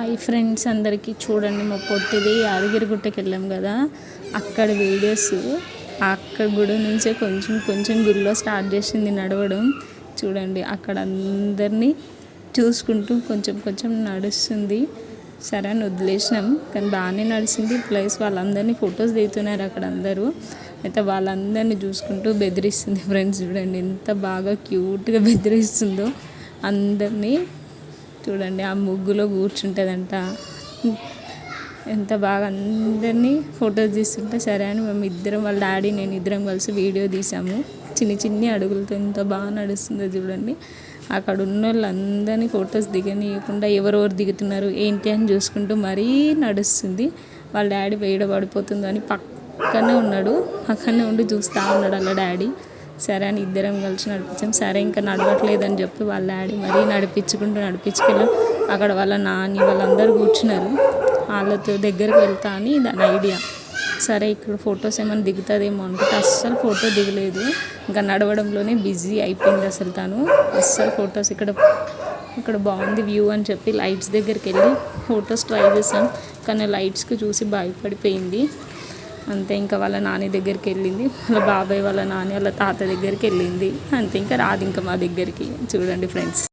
Hi friends అందరికీ చూడండి మా పొట్టిది యాదగిరి గుట్టకి వెళ్ళాం కదా. అక్కడ వీడియోస్ అక్కడ గుడి నుంచే కొంచెం కొంచెం గుడిలో స్టార్ట్ చేసింది నడవడం. చూడండి అక్కడ అందరినీ చూసుకుంటూ కొంచెం కొంచెం నడుస్తుంది. సరే అని వదిలేసినాం. కానీ బాగానే నడిచింది. ప్లస్ వాళ్ళందరినీ ఫొటోస్ దిగుతున్నారు అక్కడ అందరూ. అయితే వాళ్ళందరినీ చూసుకుంటూ బెదిరిస్తుంది ఫ్రెండ్స్. చూడండి ఎంత బాగా క్యూట్గా బెదిరిస్తుందో అందరినీ చూడండి ఆ ముగ్గులో కూర్చుంటుందంట. ఎంత బాగా అందరినీ ఫొటోస్ తీస్తుంటే సరే అని మేము ఇద్దరం వాళ్ళ డాడీ నేను ఇద్దరం కలిసి వీడియో తీసాము. చిన్ని చిన్ని అడుగులతో ఎంత బాగా నడుస్తుందో చూడండి. అక్కడ ఉన్న వాళ్ళందరినీ ఫొటోస్ దిగనీయకుండా ఎవరెవరు దిగుతున్నారు ఏంటి అని చూసుకుంటూ మరీ నడుస్తుంది. వాళ్ళ డాడీ వేడబడిపోతుందో అని పక్కనే ఉన్నాడు పక్కనే ఉండి చూస్తూ ఉన్నాడు వాళ్ళ డాడీ. సరే అని ఇద్దరం కలిసి నడిపించాం. సరే ఇంకా నడవట్లేదని చెప్పి వాళ్ళ డాడీ మరీ నడిపించుకుంటూ నడిపించుకెళ్ళాం. అక్కడ వాళ్ళ నాని వాళ్ళందరూ కూర్చున్నారు. వాళ్ళతో దగ్గరకు వెళ్తా అని దాని ఐడియా. సరే ఇక్కడ ఫొటోస్ ఏమైనా దిగుతుందేమో అనుకుంటే అస్సలు ఫోటో దిగలేదు. ఇంకా నడవడంలోనే బిజీ అయిపోయింది అసలు తను. అస్సలు ఫొటోస్ ఇక్కడ ఇక్కడ బాగుంది వ్యూ అని చెప్పి లైట్స్ దగ్గరికి వెళ్ళి ఫొటోస్ ట్రై చేసాం. కానీ లైట్స్కి చూసి భయపడిపోయింది. అంతే ఇంకా వాళ్ళ నాని దగ్గరికి వెళ్ళింది. వాళ్ళ బాబాయ్ వాళ్ళ నాని వాళ్ళ తాత దగ్గరికి వెళ్ళింది. అంతే ఇంకా రాదు ఇంకా మా దగ్గరికి. చూడండి ఫ్రెండ్స్